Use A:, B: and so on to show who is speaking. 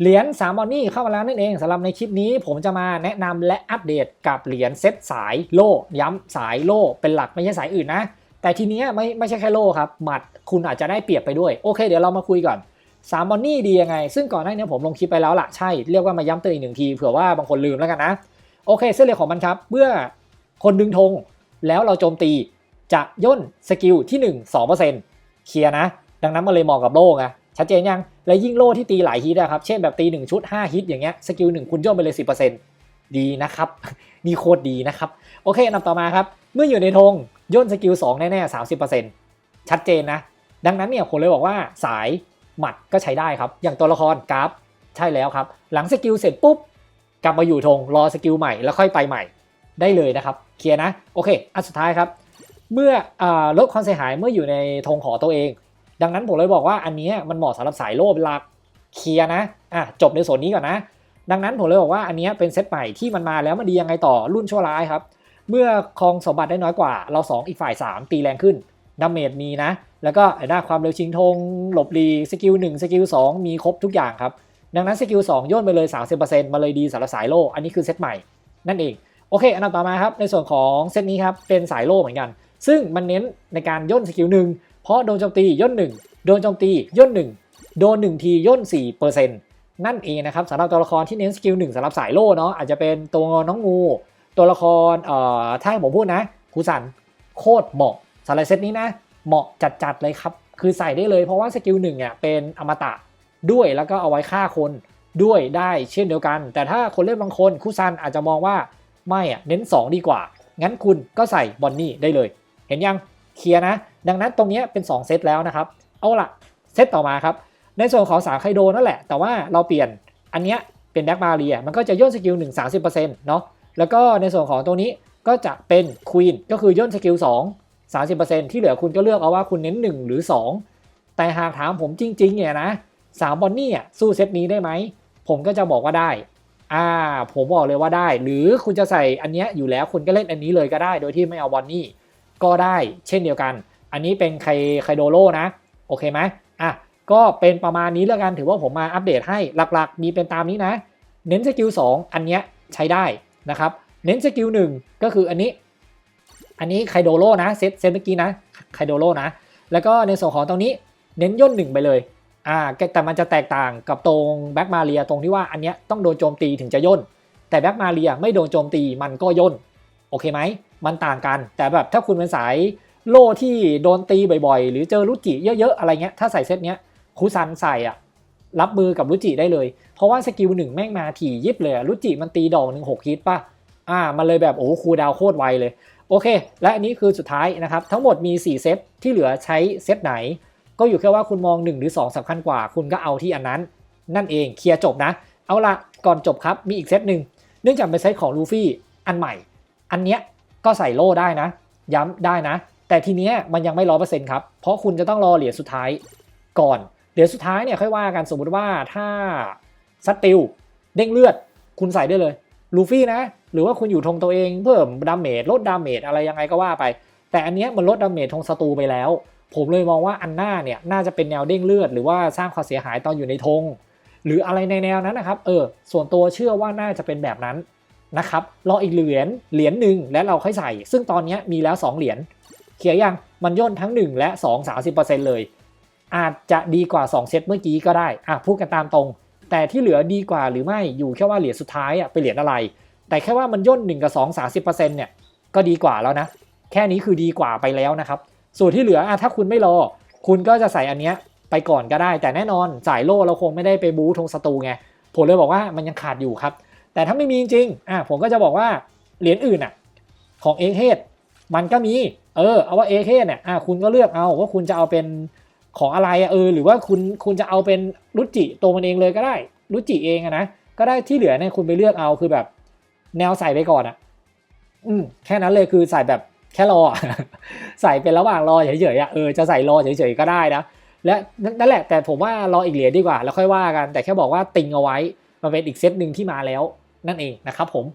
A: เหรียญสามบอนนี่เข้ามาแล้วนั่นเองสำหรับในคลิปนี้ผมจะมาแนะนำและอัปเดตกับเหรียญเซตสายโล่ย้ำสายโล่เป็นหลักไม่ใช่สายอื่นนะ แต่ทีเนี้ยไม่ไม่ใช่แค่โล่ครับหมัดคุณอาจจะได้เปรียบไปด้วย โอเค เดี๋ยวเรามาคุยก่อนสามบอนนี่ดียังไง ซึ่งก่อนหน้านี้ผมลงคลิปไปแล้วล่ะใช่เรียกว่ามาย้ำเตือนอีกหนึ่งทีเผื่อว่าบางคนลืมแล้วกันนะ โอเค เส้นเหลืองของมันครับเมื่อคนดึงธงแล้วเราโจมตีจะย่นสกิลที่ 1 2%เคลียร์นะ ดังนั้นมันเลยเหมาะกับโล่ไงชัดเจนยัง และยิ่งโล่ที่ตีหลายฮิตนะครับ เช่นแบบตี 1 ชุด 5 ฮิตอย่างเงี้ย สกิล 1 คุณย่นไปเลย 10%ดีนะครับ นี่โคตรดีนะครับ โอเคอันดับต่อมาครับ เมื่ออยู่ในธงย่นสกิล 2 แน่ๆ 30%ชัดเจนนะ ดังนั้นเนี่ยผมเลยบอกว่าสายหมัดก็ใช้ได้ครับ อย่างตัวละครกราฟใช่แล้วครับ หลังสกิลเสร็จปุ๊บกลับมาอยู่ธงรอสกิลใหม่แล้วค่อยไปใหม่ได้เลยนะครับเคลียร์นะโอเคอันสุดท้ายครับ เมื่ออลดความเสียหายเมื่ออยู่ในธงของตัวเอง ดังนั้นผมเลยบอกว่าอันนี้มันเหมาะสำหรับสายโล่เป็นหลักเคลียนะอะจบในส่วนนี้ก่อนนะ ดังนั้นผมเลยบอกว่าอันนี้เป็นเซตใหม่ที่มันมาแล้วมันดียังไงต่อรุ่นชั่วร้ายครับ เมื่อครองสมบัติได้น้อยกว่า เรา 2 อีกฝ่าย 3 ตีแรงขึ้นดาเมจมีนะ แล้วก็ไอ้าความเร็วชิงธงหลบลีสกิล1สกิล2มีครบทุกอย่างครับ ดังนั้นสกิล2ย่นไปเลย 30%มาเลยดีสำหรับสายโล่อันนี้คือเซตใหม่นั่นเองโอเค อันดับต่อมาครับในส่วนของเซตนี้ครับเป็นสายโล่เหมือนกัน ซึ่งมันเน้นในการย่นสกิลหนึ่ง เพราะโดนโจมตีย่น1โดนโจมตีย่น1โดน1ทีย่น4%นั่นเองนะครับสำหรับตัวละครที่เน้นสกิล1สำหรับสายโล่เนาะอาจจะเป็นตัวน้องงู ตัวละครเอ่อถ้าผมพูดนะคูสันโคตรเหมาะสำหรับเซตนี้นะ เหมาะจัดๆเลยครับ คือใส่ได้เลยเพราะว่าสกิลหนึ่งเนี่ยเป็นอมตะด้วยแล้วก็เอาไว้ฆ่าคนด้วยได้เช่นเดียวกัน แต่ถ้าคนเล่นบางคนคุซันอาจจะมองว่าไม่อะเน้น 2 ดีกว่า งั้นคุณก็ใส่บอนนี่ได้เลย เห็นยัง เคลียร์นะ ดังนั้นตรงนี้เป็น 2 เซตแล้วนะครับ เอาละเซตต่อมาครับ ในส่วนของสามไคโดนั่นแหละ แต่ว่าเราเปลี่ยนอันเนี้ยเป็นแบ็กมาเรีย มันก็จะย่นสกิล 1 30%เนาะแล้วก็ในส่วนของตรงนี้ก็จะเป็นควีนก็คือย่นสกิล 2 30%ที่เหลือคุณก็เลือกเอาว่าคุณเน้น 1 หรือ 2 แต่หากถามผมจริงๆเนี่ยนะสามบอนนี่อะสู้เซตนี้ได้ไหม ผมก็จะบอกว่าได้ อ่า ผมบอกเลยว่าได้ หรือคุณจะใส่อันเนี้ยอยู่แล้วคุณก็เล่นอันนี้เลยก็ได้ โดยที่ไม่เอาบอนนี่ ก็ได้เช่นเดียวกัน อันนี้เป็นไคไคโดโลนะ โอเคไหมอะก็เป็นประมาณนี้แล้วกันถือว่าผมมาอัปเดตให้หลักๆ มีเป็นตามนี้นะ เน้นสกิล2อันเนี้ยใช้ได้นะครับ เน้นสกิล1ก็คืออันนี้ อันนี้ไคโดโลนะเซตเซตเมื่อกี้นะไคโดโลนะ แล้วก็ในส่วนของตรงนี้เน้นย่นหนึ่งไปเลยอ่าแต่มันจะแตกต่างกับตรงแบ็กมาเรียตรงที่ว่าอันเนี้ยต้องโดนโจมตีถึงจะย่น แต่แบ็กมาเรียไม่โดนโจมตีมันก็ย่น โอเคไหม มันต่างกัน แต่แบบถ้าคุณเป็นสายโล่ที่โดนตีบ่อยๆ หรือเจอรุจิเยอะๆ อะไรเงี้ย ถ้าใส่เซตเนี้ยคุซันใส่อะรับมือกับรุจิได้เลย เพราะว่าสกิลหนึ่งแม่งมาถี่ยิบเลยรุจิมันตีดอกหนึ่งหกฮิตป่ะ อ่า มันเลยแบบโอ้โหคูดาวโคตรไวเลย โอเค และอันนี้คือสุดท้ายนะครับ ทั้งหมดมี 4 เซตที่เหลือใช้เซตไหน ก็อยู่แค่ว่าคุณมอง 1 หรือ 2สำคัญกว่า คุณก็เอาที่อันนั้น นั่นเองเคลียร์จบนะ เอาละก่อนจบครับมีอีกเซตหนึ่งเนื่องจากเป็นเซตของลูฟี่อันใหม่ อันเนี้ยก็ใส่โล่ได้นะ ย้ำได้นะ แต่ทีเนี้ยมันยังไม่ร้อเปอร์เซ็นต์ครับ เพราะคุณจะต้องรอเหรียญสุดท้ายก่อน เหรียญสุดท้ายเนี่ยค่อยว่ากันสมมติว่าถ้าซัตติลเด้งเลือด คุณใส่ได้เลยลูฟี่นะ หรือว่าคุณอยู่ธงตัวเองเพิ่มดาเมจลดดาเมจอะไรยังไงก็ว่าไป แต่อันเนี้ยมันลดดาเมจธงศัตรูไปแล้ว ผมเลยมองว่าอันหน้าเนี่ยน่าจะเป็นแนวเด้งเลือด หรือว่าสร้างความเสียหายตอนอยู่ในธงหรืออะไรในแนวนั้นนะครับ เออ ส่วนตัวเชื่อว่าน่าจะเป็นแบบนั้น นะครับรออีกเหรียญเหรียญหนึ่งและเราค่อยใส่ ซึ่งตอนนี้มีแล้ว 2 เหรียญเคลียยังมันย่นทั้ง 1 และ 2 30%เลย อาจจะดีกว่า 2 เซตเมื่อกี้ก็ได้อะพูดกันตามตรง แต่ที่เหลือดีกว่าหรือไม่อยู่แค่ว่าเหรียญสุดท้ายอะเป็นเหรียญอะไร แต่แค่ว่ามันย่น 1 กับ 2 30%เนี่ยก็ดีกว่าแล้วนะ แค่นี้คือดีกว่าไปแล้วนะครับ ส่วนที่เหลืออะถ้าคุณไม่รอ คุณก็จะใส่อันเนี้ยไปก่อนก็ได้ แต่แน่นอนสายโล่เราคงไม่ได้ไปบู๊ธงศัตรูไงผมเลยบอกว่ามันยังขาดอยู่ครับ แต่ถ้าไม่มีจริงอะผมก็จะบอกว่าเหรียญอื่นอะของเอเฮดมันก็มี เออ เอาว่าเอเฮดเนี่ยอะคุณก็เลือกเอาว่าคุณจะเอาเป็นของอะไรอะเออ หรือว่าคุณคุณจะเอาเป็นรุจิตัวมันเองเลยก็ได้รุจิเองอะนะก็ได้ที่เหลือเนี่ยคุณไปเลือกเอาคือแบบ แนวใส่ไปก่อนอะ อืมแค่นั้นเลยคือใส่แบบแค่รอ ใส่เป็นระหว่างรอเฉยๆอะเออจะใส่รอเฉยๆก็ได้นะและนั่นแหละแต่ผมว่ารออีกเหรียญดีกว่า แล้วค่อยว่ากัน แต่แค่บอกว่าติงเอาไว้มันเป็นอีกเซตหนึ่งที่มาแล้ว นั่นเองนะครับผม